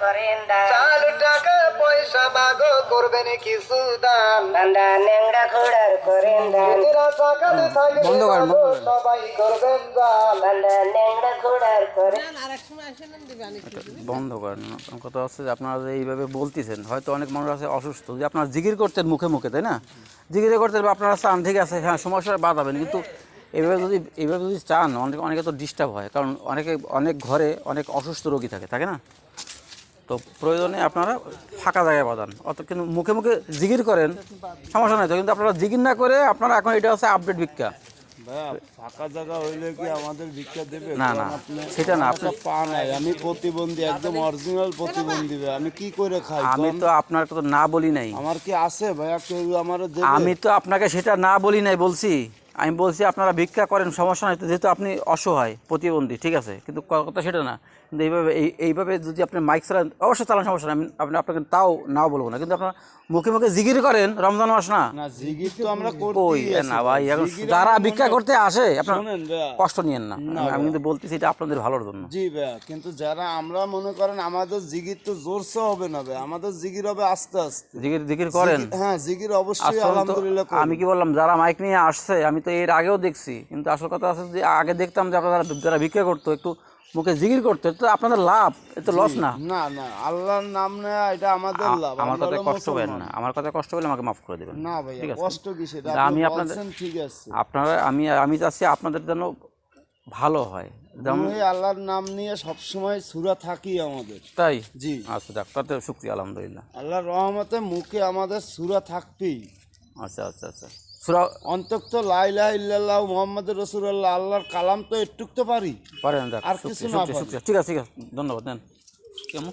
করেন দান চাল টাকা পয়সা মাগো করবেন কিছু দান বান্দা নেংড়া ঘোড়ার করেন দান এরা বন্ধ করেন, সবাই করবেন দান বান্দা নেংড়া ঘোড়ার করে বন্ধ করেন কথা হচ্ছে যে আপনারা যে এইভাবে বলতেছেন হয়তো অনেক মানুষ আছে অসুস্থ যে আপনারা জিগির করতেন মুখে মুখে তাই না? জিকিরে করতেন বা আপনারা চান ঠিক আছে হ্যাঁ সমস্যা বাধাবেন। কিন্তু এইভাবে যদি এইভাবে যদি চান অনেক অনেকে তো ডিস্টার্ব হয়। কারণ অনেকে অনেক ঘরে অনেক অসুস্থ রোগী থাকে থাকে না? তো প্রয়োজনে আপনারা ফাঁকা জায়গায় বাঁধান। অত কিন্তু মুখে মুখে জিগির করেন সমস্যা নাই। তো কিন্তু আপনারা জিগির না করে আপনারা এখন এটা হচ্ছে আপডেট ভিক্ষা। ফাঁকা জায়গা হইলে কি আমাদের ভিক্ষা দেবে? না, না, সেটা না, আপনি- পা নাই। আমি প্রতিবন্ধী একদম অরিজিনাল প্রতিবন্ধী আমি কি করে খাই? আমি তো আপনার তো না বলি নাই। আমার কি আছে ভাইয়া? কেউ আমার আমি তো আপনাকে সেটা না বলি নাই বলছি। আমি বলছি আপনারা ভিক্ষা করেন সমস্যা তো যেহেতু আপনি অসহায় প্রতিবন্ধী ঠিক আছে? কিন্তু কথা সেটা না। কিন্তু এইভাবে এই এইভাবে যদি আপনি মাইক চালান অবশ্যই চালান সমস্যা না আমি আপনি আপনাকে তাও নাও বলব না। কিন্তু আপনার মুখে মুখে জিগির করেন রমজান মাস না? জিগির তো আমরা কই না ভাই এখন যারা ভিক্ষা করতে আসে আপনার কষ্ট নিয়েন না। আমি- কিন্তু বলতেছি এটা আপনাদের ভালোর জন্য। জি ভাইয়া কিন্তু যারা আমরা মনে করেন আমাদের জিগির তো জোরসে হবে না ভাই। আমাদের জিগির হবে আস্তে আস্তে। জিগির জিগির করেন। হ্যাঁ জিগির অবশ্যই আলহামদুলিল্লাহ আমি কি বললাম যারা মাইক নিয়ে আসছে আমি তো এর আগেও দেখছি কিন্তু আসল কথা আছে যে আগে দেখতাম যে আপনারা যারা ভিক্ষা করতো একটু মুখে জিগির করতো তো আপনাদের লাভ এটা লস না। না না আল্লাহর নাম নেয়া এটা আমাদের লাভ আমার হলো কষ্ট মুসলমান। না আমার কথায় কষ্ট পেলে আমাকে মাফ করে দেবেন। না আছে। কষ্ট কি সেটা তা আমি আপনাদের- ঠিক আছে। আপনারা আমি আমি চাচ্ছি আপনাদের যেন ভালো হয়। যেমন আল্লাহর নাম নিয়ে সবসময় সুরা থাকি আমাদের। তাই? জি। আচ্ছা যাক তাতে শুক্রিয়া আলহামদুলিল্লাহ। আল্লাহর রহমতে মুখে আমাদের সুরা থাকবেই আচ্ছা আচ্ছা আচ্ছা। সুরা অন্তত লাইলা ইল্লাল্লাহ মোহাম্মদ রসুল্লাহ আল্লাহর কালাম তো একটুক তো পারি। পারেন আর কিছু না ঠিক আছে ঠিক আছে। ধন্যবাদ দেন